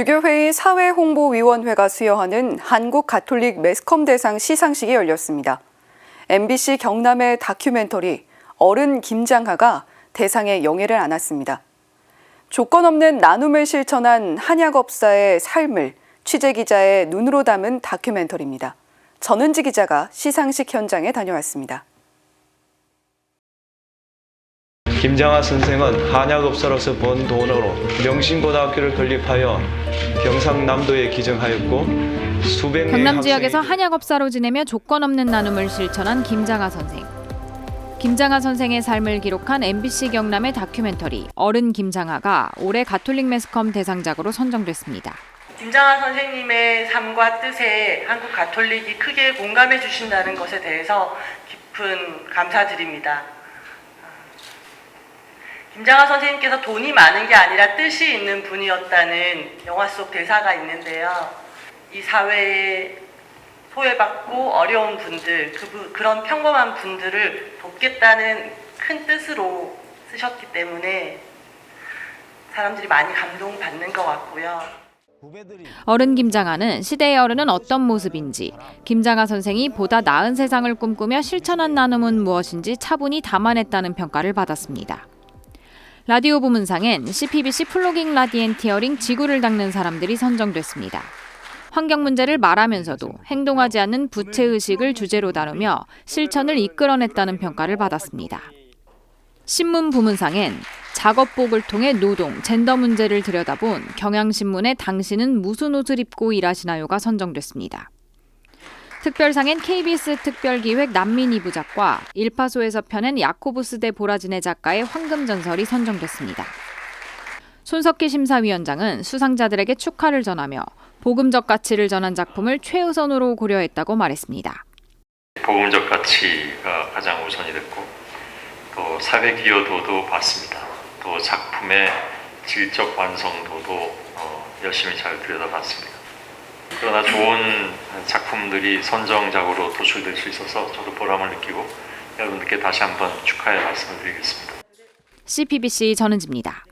주교회의 사회홍보위원회가 수여하는 한국 가톨릭 매스컴 대상 시상식이 열렸습니다. MBC 경남의 다큐멘터리 어른 김장하가 대상의 영예를 안았습니다. 조건 없는 나눔을 실천한 한약업사의 삶을 취재 기자의 눈으로 담은 다큐멘터리입니다. 전은지 기자가 시상식 현장에 다녀왔습니다. 김장하 선생은 한약업사로서 번 돈으로 명신고등학교를 건립하여 경상남도에 기증하였고 수백 명의 경남 지역에서 학생이 한약업사로 지내며 조건 없는 나눔을 실천한 김장하 선생. 김장하 선생의 삶을 기록한 MBC 경남의 다큐멘터리 어른 김장하가 올해 가톨릭 매스컴 대상작으로 선정됐습니다. 김장하 선생님의 삶과 뜻에 한국 가톨릭이 크게 공감해 주신다는 것에 대해서 깊은 감사드립니다. 김장하 선생님께서 돈이 많은 게 아니라 뜻이 있는 분이었다는 영화 속 대사가 있는데요. 이 사회에 소외받고 어려운 분들, 그, 그런 평범한 분들을 돕겠다는 큰 뜻으로 쓰셨기 때문에 사람들이 많이 감동받는 것 같고요. 어른 김장하는 시대의 어른은 어떤 모습인지, 김장하 선생이 보다 나은 세상을 꿈꾸며 실천한 나눔은 무엇인지 차분히 담아냈다는 평가를 받았습니다. 라디오 부문상엔 CPBC 플로깅 라디엔 티어링 지구를 닦는 사람들이 선정됐습니다. 환경 문제를 말하면서도 행동하지 않는 부채 의식을 주제로 다루며 실천을 이끌어냈다는 평가를 받았습니다. 신문 부문상엔 작업복을 통해 노동, 젠더 문제를 들여다본 경향신문의 당신은 무슨 옷을 입고 일하시나요가 선정됐습니다. 특별상엔 KBS 특별기획 난민 이 부 작가, 일파소에서 펴낸 야코부스 대 보라진의 작가의 황금전설이 선정됐습니다. 손석희 심사위원장은 수상자들에게 축하를 전하며 복음적 가치를 전한 작품을 최우선으로 고려했다고 말했습니다. 복음적 가치가 가장 우선이 됐고 또 사회 기여도도 봤습니다. 또 작품의 질적 완성도도 어, 열심히 잘 들여다봤습니다. 그러나 좋은 작품들이 선정작으로 도출될 수 있어서 저도 보람을 느끼고 여러분들께 다시 한번 축하의 말씀을 드리겠습니다. CPBC 전은지입니다.